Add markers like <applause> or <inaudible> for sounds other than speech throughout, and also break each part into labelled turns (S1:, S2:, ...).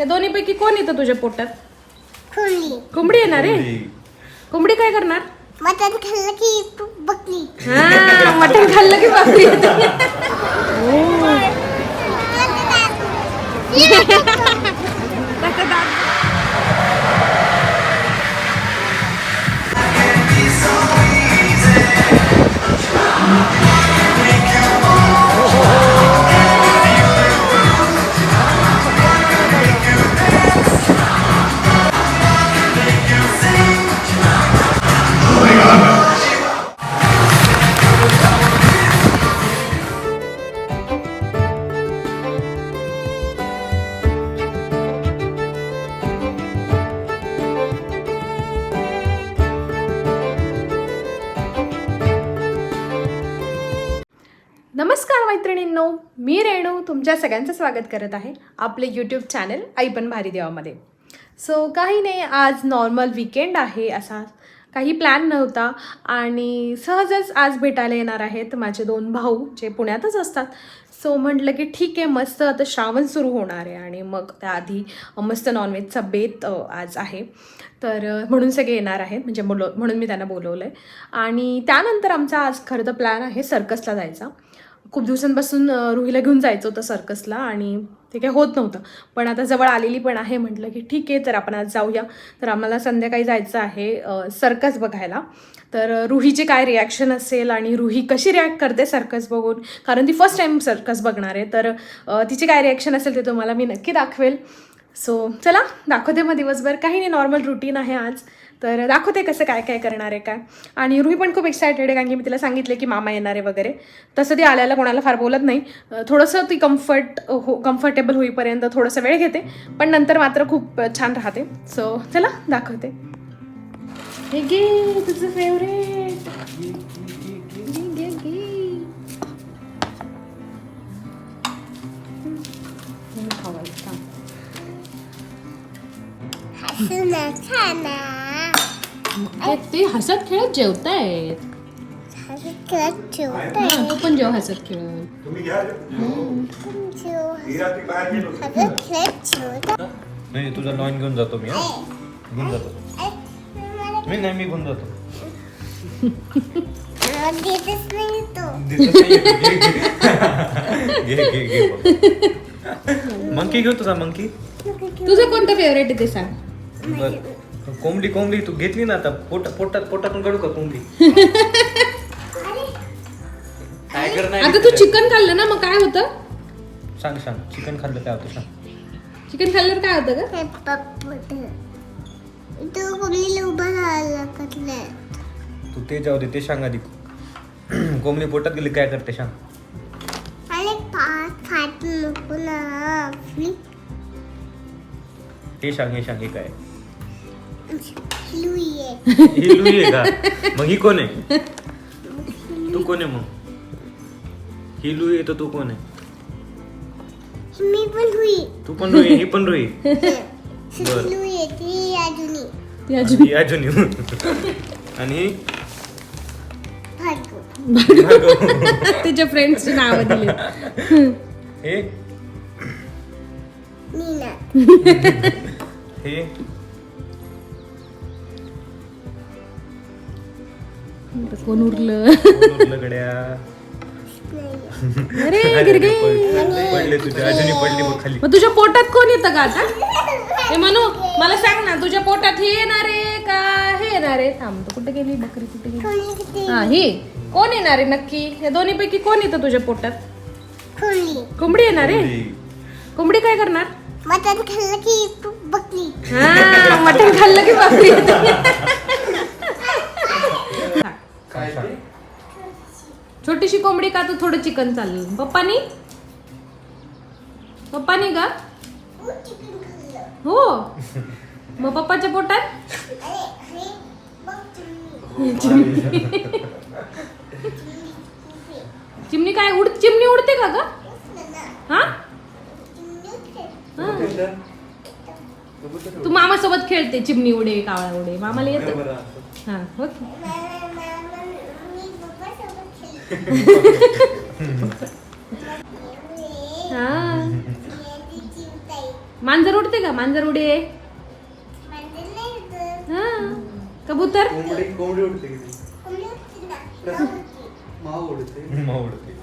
S1: त्या दोन्हीपैकी कोण येतं तुझ्या पोटात?
S2: खोली
S1: कोंबडी येणार आहे? कोंबडी काय करणार?
S2: मटण खाल्लं की तू बकली.
S1: हा मटण खाल्लं की बापरी येते <laughs> मी रेणू तुमच्या सगळ्यांचं स्वागत करत आहे आपले यूट्यूब चॅनल आई पण भारी देवामध्ये. सो काही नाही आज नॉर्मल विकेंड आहे असा काही प्लॅन नव्हता आणि सहजच आज भेटायला येणार आहेत माझे दोन भाऊ जे पुण्यातच असतात. सो म्हटलं की ठीक आहे मस्त आता श्रावण सुरू होणार आहे आणि मग त्याआधी मस्त नॉनव्हेजचा बेत आज आहे. तर म्हणून सगळे येणार आहेत म्हणजे बोलव म्हणून मी त्यांना बोलवलं आहे आणि त्यानंतर आमचा आज खरं तर प्लॅन आहे सर्कसला जायचा. खूप दिवसांपासून रुहीला घेऊन जायचं होतं सर्कसला आणि ते काही होत नव्हतं. पण आता जवळ आलेली पण आहे म्हटलं की ठीक आहे तर आपण आज जाऊया. तर आम्हाला संध्याकाळी जायचं आहे सर्कस बघायला. तर रुहीचे रुहीची काय रिॲक्शन असेल आणि रुही कशी रिॲक्ट करते सर्कस बघून? कारण ती फर्स्ट टाईम सर्कस बघणार आहे. तर तिचे तिची काय रिॲक्शन असेल ते तुम्हाला मी नक्की दाखवेल. सो चला दाखवते मग दिवसभर. काही नाही नॉर्मल रुटीन आहे आज. तर दाखवते कसं काय काय करणार आहे काय. आणि रुही पण खूप एक्सायटेड आहे कारण की मी तिला सांगितले की मामा येणार आहे वगैरे. तसं ती आल्याला कोणाला फार बोलत नाही. थोडंसं ती कम्फर्ट हो कम्फर्टेबल होईपर्यंत थोडंसं वेळ घेते. पण नंतर मात्र खूप छान राहते. सो चला दाखवते. हे घे तुझं फेवरेट ते- ते हसत खेळत जेवतायत.
S2: खेळत
S1: हा,
S2: ठेवतोय
S1: तू पण जेव हसत खेळत.
S3: तुम्ही घ्या नाही तुझा लॉईन घेऊन जातो मी घेऊन जातो. मी नाही मी घेऊन जातो.
S2: मला देतच नाही तो.
S3: दिसत नाहीये. घे, घे घे. घे घे <laughs> मंकी घेऊ तुझा मंकी?
S1: तुझं कोणतं फेवरेट आहे ते सांग.
S3: बर. कोंबडी कोंबडी तू घेतली ना आता. पोट पोटात पोटातून काढू का कोंबडी? नाही
S1: आता तू चिकन खाल्लं ना मग काय होतं?
S3: सांग सांग. चिकन खाल्लं काय होतं सांग.
S1: चिकन खाल्ल्यावर काय होतं का
S2: तो
S3: तू ते जाऊ दे ते सांग आधी. <clears throat> कोंबडी पोटात गेली काय करते सांग. हे सांग हे सांग हे काय? ही लुई आहे का? मग ही कोण आहे? तू कोण आहे मग? ही लुई आहे तर तू कोण आहे?
S2: मी पण हुई
S3: तू पण रुई ही पण रुई बर.
S2: लुई आहे ती अजूनही.
S1: ती अजून.
S3: ही अजून येऊ. आणि ही?
S2: भार्गव.
S1: तिच्या फ्रेंड्सची नावं दिली.
S3: हे?
S2: नीना
S3: हे?
S1: कोण उरलं? अरे <laughs>
S3: अरे,
S1: गिरगे.
S3: पडले तुझ्या अजूनही पडली बघ खाली.
S1: मग तुझ्या पोटात कोण येतं का आता? हे म्हणू मला सांग ना तुझ्या पोटात हे येणार आहे का हे येणार आहे? थांब तू कुठे गेली? बकरी कुठे गेली? हा ही. कोण येणार आहे नक्की? या दोन्ही पैकी कोण येतं तुझ्या पोटात? कोंबडी. येणार आहे?
S3: कोंबडी.
S1: काय करणार?
S2: मटण खाल्लं की तू बकली
S1: हा मटण खाल्लं की बापरी <laughs> येते
S3: काय सांग
S1: छोटीशी कोंबडी का तर थोडं चिकन चाललं. पप्पानी? पप्पानी का? हो. मग पप्पाच्या पोटात? चिमणी काय उड चिमणी उडते का ग? हा. तू मामासोबत खेळते चिमणी उडे कावळा उडे. मामाला येतं? हा ओके. हा मांजर उडते का मांजर उडे
S2: म्हणजे नाही उडत.
S1: हा कबूतर
S4: कोंबडी कोंबडी उडते किती
S2: कोंबडी उडते ना. हा, उडते.
S4: माव उडते
S3: मावळते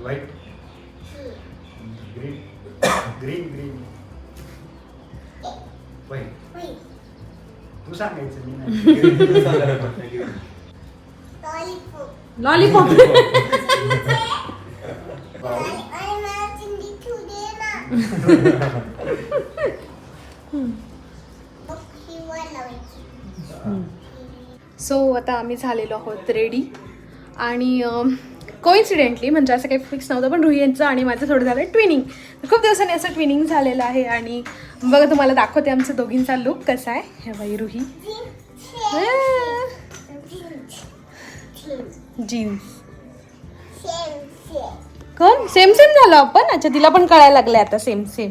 S3: व्हाईट ग्रीन ग्रीन
S4: सांगायचं मी नाही
S2: Lollipop.
S1: लॉलीपॉप. सो आता आम्ही झालेलो आहोत रेडी आणि कोइन्सिडेंटली म्हणजे असं काही फिक्स नव्हतं पण रुही यांचं आणि माझं थोडं झालं ट्विनिंग खूप दिवसांनी असं ट्विनिंग झालेलं आहे आणि बघा तुम्हाला दाखवते आमचं दोघींचा लुक कसा आहे. हे बाई रुही. जीन्स. कोण? सेम सेम झालं आपण? अच्छा तिला पण कळायला लागलं आता सेम सेम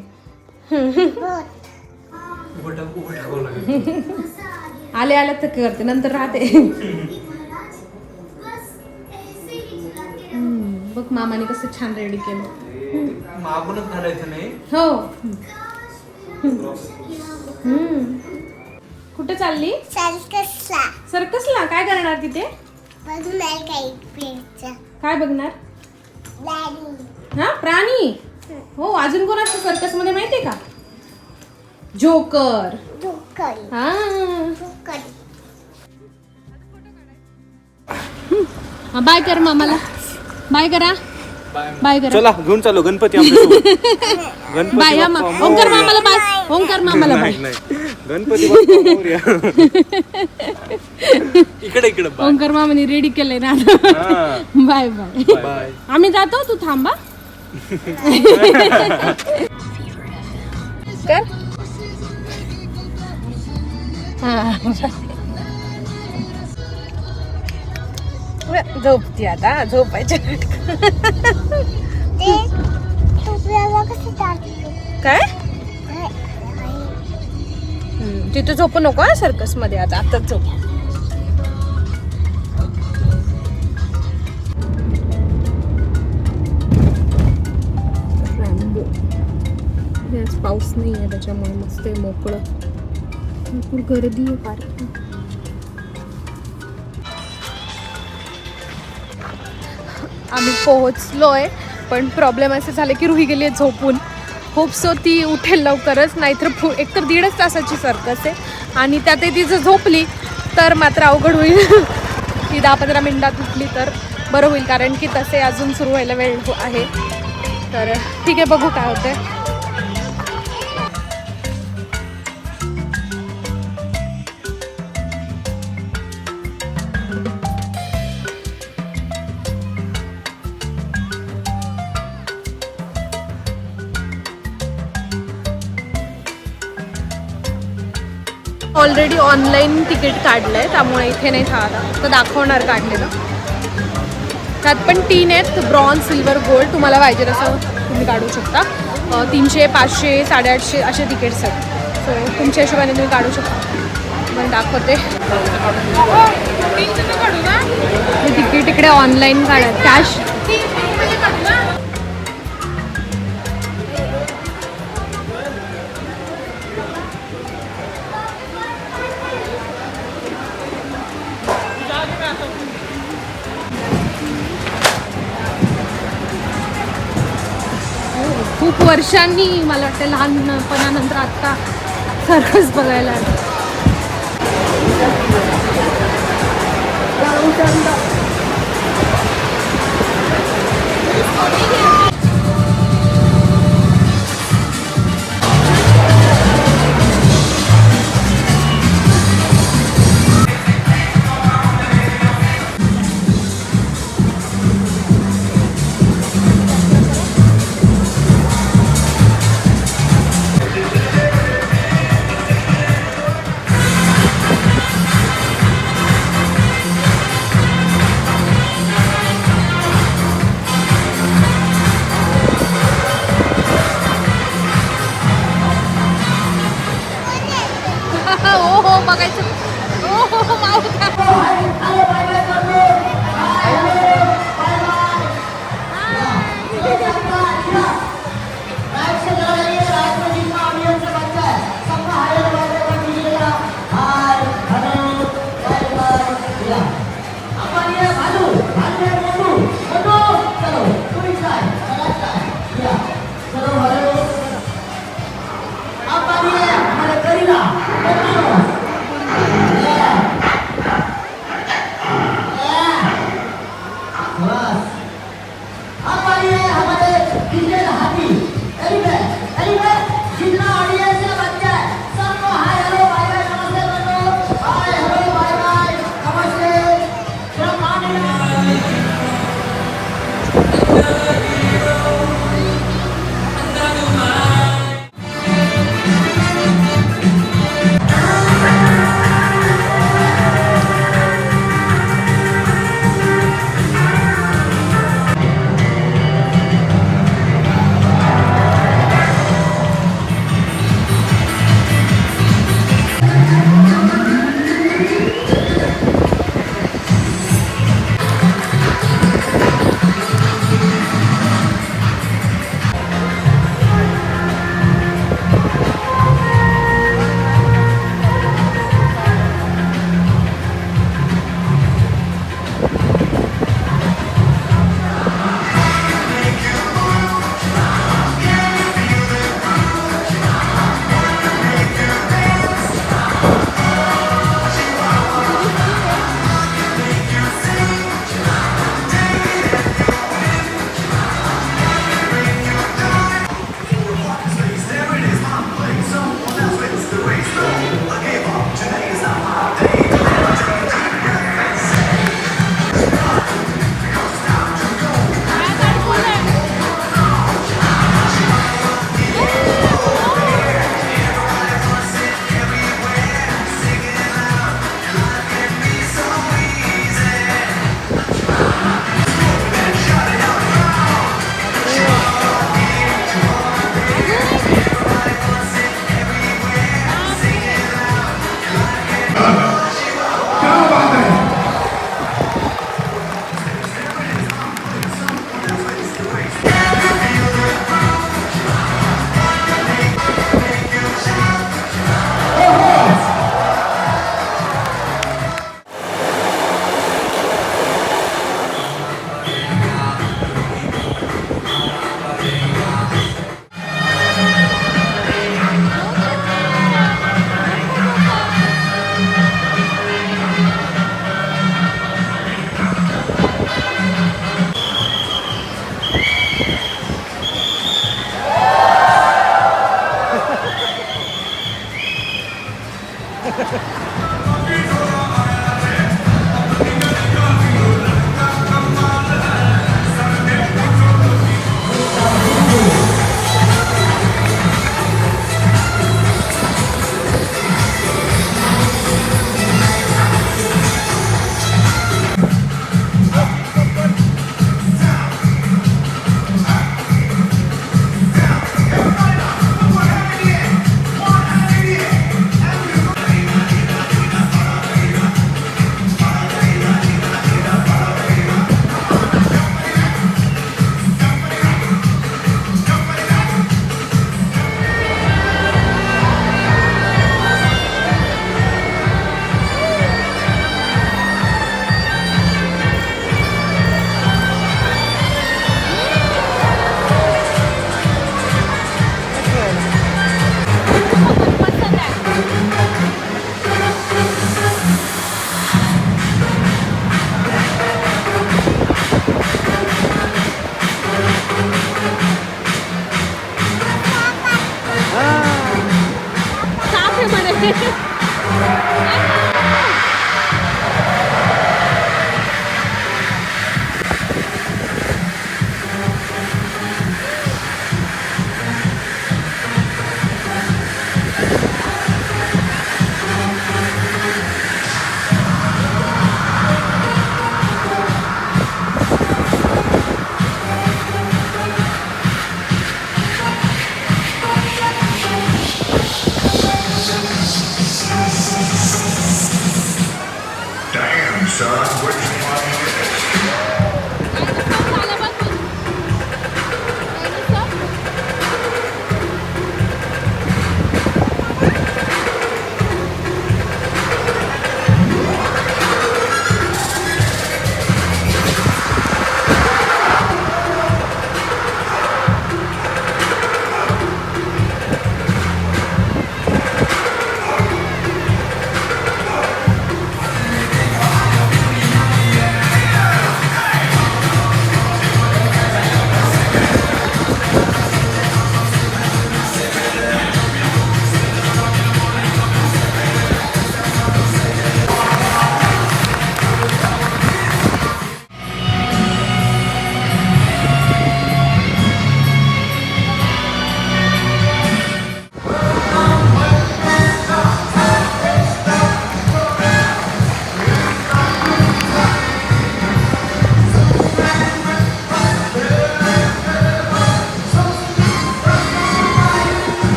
S1: आले आले तर करते नंतर राहते. <laughs> मामाने कसं छान रेडी केलं.
S4: मागूनच घालायचं नाही.
S1: हो. हम्म. कुठे चालली?
S2: Circus-ला.
S1: सर्कसला. काय करणार तिथे. काय बघणार. हा? प्राणी? हो अजून कोण असतं सर्कसमध्ये माहितीये का? जोकर.
S2: डुक्कर.
S1: हा. बाय कर मामाला. बाय करा. बाय करा.
S3: चला घेऊन चालू. गणपती आमच्यासोबत. <laughs>
S1: बाय हा मा- ओंकार. मामाला बाय ओंकार मामाला बाय
S3: नाही नाही. गणपती बाप्पा मोरया. <laughs> इकडे इकडे बाय.
S1: ओंकार मामाने रेडी केलंय ना. आता
S3: हा.
S1: Bye bye.
S3: बाय.
S1: आम्ही जातो? तू थांबा <laughs> कर. झोपती आता
S2: टाकतो?
S1: काय? तिथे झोपू नको सर्कसमध्ये आता आताच झोप. पाऊस नाही आहे त्याच्यामुळे मस्त आहे मोकळं. भरपूर गर्दी आहे पार्किंग आम्ही पोहोचलो आहे पण प्रॉब्लेम असे झाले की रुही गेली आहे झोपून. होप सो ती उठेल लवकरच नाहीतर फु एकतर दीडच तासाची सर्कस आहे आणि त्यातही ती जर झोपली तर मात्र अवघड होईल. <laughs> ती दहा पंधरा मिनटात उठली तर बरं होईल कारण की तसे अजून सुरू व्हायला वेळ आहे. तर ठीक आहे बघू काय होतंय. ऑलरेडी ऑनलाईन तिकीट काढलंय त्यामुळे इथे नाही थांबला तर दाखवणार काढलेलं. त्यात पण तीन आहेत ब्रॉन्झ सिल्वर गोल्ड तुम्हाला पाहिजे तसं तुम्ही काढू शकता. तीनशे पाचशे साडेआठशे असे तिकीट्स आहेत. सो तुमच्या हिशोबाने तुम्ही काढू शकता. पण दाखवते. तिकीट इकडे ऑनलाईन काढा. कॅश वर्षांनी मला वाटतं लहानपणानंतर आत्ता सर्कस बघायला
S5: हो हो बघायचं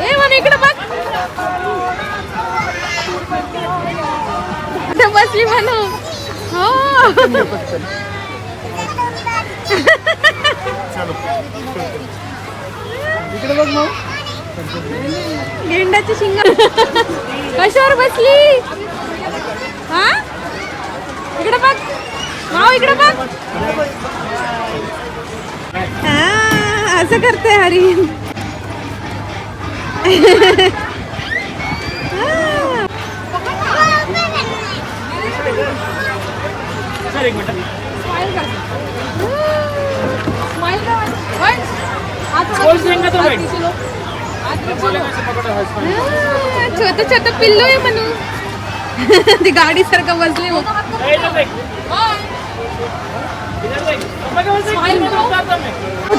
S1: ए इकडे बघ. बसली म्हणू हो.
S4: इकडे बघ मग
S1: गेंडाची शिंग. कशावर बसली? हा? इकडे बघ. माव इकडे बघ. हा असं करते हरी. छोट छोट पिल्लू आहे म्हणून. ती गाडी सारखं बसली मग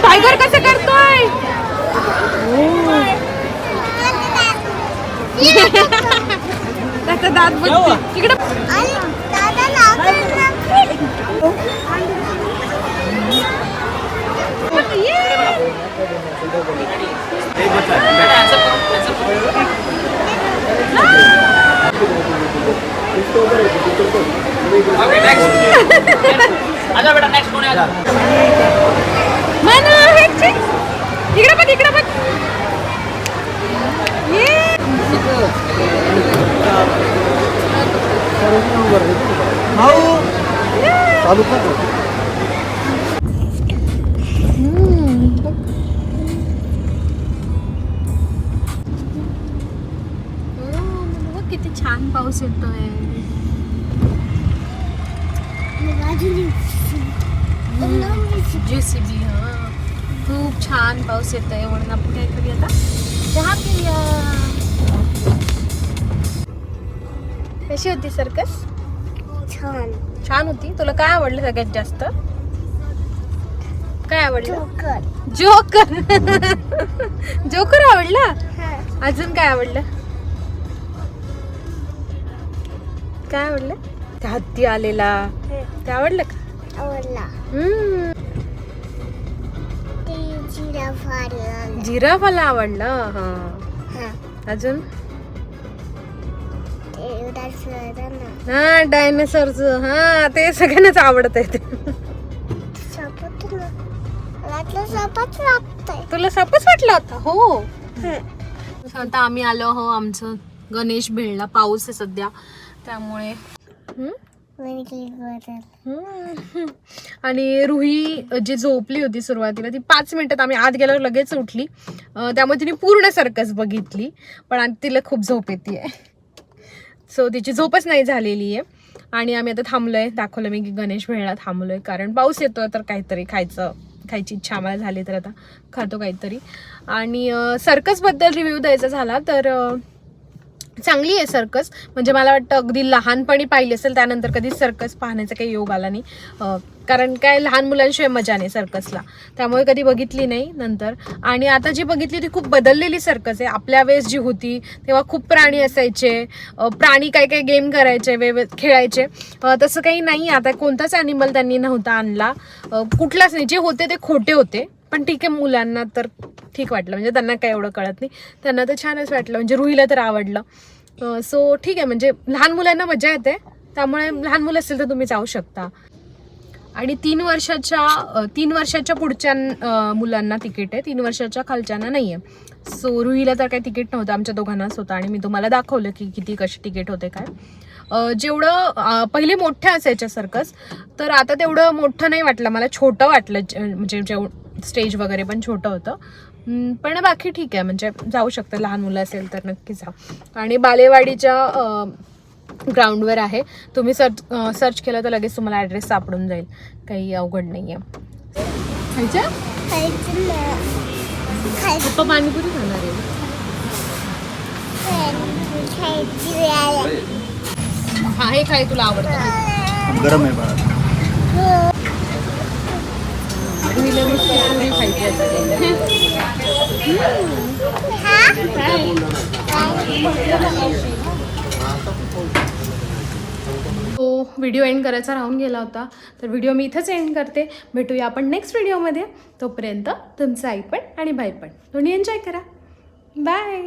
S1: टायगर कसं करतोय? त्याचा दात बघ इकडे
S2: आणि दादा लागलं
S1: मनू हे चिक. इकडे बघ इकडे बघ ये.
S4: चालू
S1: किती छान पाऊस येतोय जेसीबी हा. खूप छान पाऊस येतोय. म्हणून आपण काय करूया आता? चहा पिऊया. कशी होती सर्कस?
S2: छान.
S1: छान होती. तुला काय आवडलं सगळ्यात जास्त? काय आवडलं?
S2: जोकर.
S1: जोकर. आवडला? अजून काय आवडलं? काय आवडलं? त्या हत्ती आलेला? ते आवडलं का?
S2: आवडला.
S1: हम्म,
S2: ते जिराफ आलेला
S1: जिराफाला आवडलं? हा.
S2: हा.
S1: अजून?
S2: ते उदास ना.
S1: हा डायनासॉरच. हा ते सगळ्यांनाच आवडत आहे ते.
S2: सपत ना. मला वाटलं सपत लागतंय.
S1: तुला सापच वाटला होता हो. आता आम्ही आलो हो आमचं गणेश भेळला पाऊस आहे सध्या. त्यामुळे
S2: म्हणजे.
S1: आणि रुही जी झोपली होती सुरुवातीला ती पाच मिनिटात आम्ही आत गेल्यावर लगेच उठली. त्यामुळे तिने पूर्ण सर्कस बघितली पण आता तिला खूप झोप येते सो तिची झोपच नाही झालेली आहे. आणि आम्ही आता थांबलोय. दाखवलं मी की गणेश भेळला थांबलोय कारण पाऊस येतोय तर काहीतरी खायचं खायची इच्छा आम्हाला झाली तर आता खातो काहीतरी. आणि सर्कसबद्दल रिव्ह्यू द्यायचा झाला तर चांगली आहे सर्कस. म्हणजे मला वाटतं अगदी लहानपणी पाहिली असेल त्यानंतर कधीच सर्कस पाहण्याचा काही योग आला नाही. कारण काय लहान मुलांशिवाय मजा नाही सर्कसला. त्यामुळे कधी बघितली नाही नंतर. आणि आता जी बघितली ती खूप बदललेली सर्कस आहे. आपल्या वेळेस जी होती तेव्हा खूप प्राणी असायचे. प्राणी काय काय गेम करायचे वेग खेळायचे. तसं काही नाही. आता कोणताच ॲनिमल त्यांनी नव्हता आणला. कुठलाच नाही. जे होते ते खोटे होते. पण ठीक आहे मुलांना तर ठीक वाटलं. म्हणजे त्यांना काही एवढं कळत नाही. त्यांना तर छानच वाटलं. म्हणजे रुईला तर आवडलं. सो ठीक आहे. म्हणजे लहान मुलांना मजा येते. त्यामुळे लहान मुलं असेल तर तुम्ही जाऊ शकता. आणि तीन वर्षाच्या तीन वर्षाच्या पुढच्या मुलांना तिकीट आहे. तीन वर्षाच्या खालच्यांना नाही आहे. सो रुईला तर काही तिकीट नव्हतं. आमच्या दोघांनाच होतं. आणि मी तुम्हाला दाखवलं की किती कशी तिकीट होते काय. जेवढं पहिले मोठ्या असायच्या सर्कस तर आता तेवढं मोठं नाही वाटलं. मला छोटं वाटलं जे- म्हणजे जेव स्टेज वगैरे पण छोटं होतं. पण बाकी ठीक आहे. म्हणजे जाऊ शकतं. लहान मुलं असेल तर नक्की जा. आणि बालेवाडीच्या ग्राउंडवर आहे. तुम्ही सर्च सर्च केलं तर लगेच तुम्हाला ॲड्रेस सापडून जाईल. काही अवघड नाही आहे पप्पा पाणीपुरी खाणार आहे. हा हे काय तुला आवडतं?
S4: गरम आहे बाळा.
S1: रुईला नुसती पुरी खायची असते. तो व्हिडिओ एंड करायचा राहून गेला होता. तर व्हिडिओ मी इथंच एंड करते. भेटूया आपण नेक्स्ट व्हिडिओमध्ये. तोपर्यंत तुमचं आई पण आणि बाई पण. दोन्ही एन्जॉय करा. बाय.